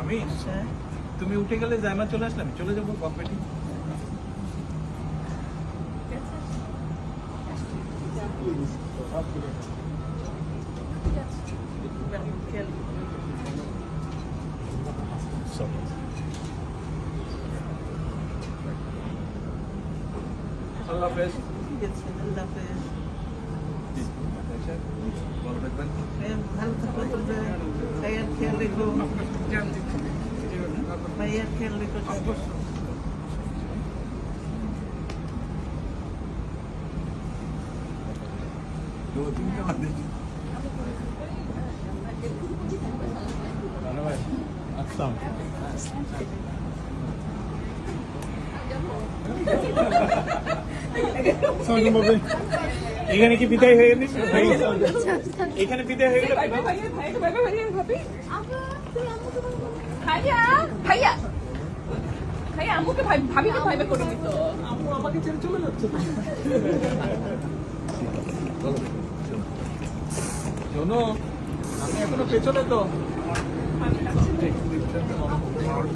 আমি? হ্যাঁ। তুমি উঠে গেলে জায়মা চলে আসলাম চলে যাব কম্পিটি খেয়াল আল্লাহ হাফেজ ঠিক আছে আল্লাহ হাফেজ আচ্ছা, ভালো থাকবেন হ্যাঁ, ভালো থাকো তবে ভাইয়ার খেয়াল রেখো ভাইয়ার খেয়াল রেখো অবশ্যই দু তিনটা বাদে আসসালাম এখানে কি বিদায় হয়ে গেছে এখানে বিদায় হয়ে গেল ভাইয়া ভাইয়া ভাইয়া ভাবিকে ভাইবে করে দিত আম্মু আমাকে ছেড়ে চলে যাচ্ছে শোনো আমি এখনও পেছনে তো।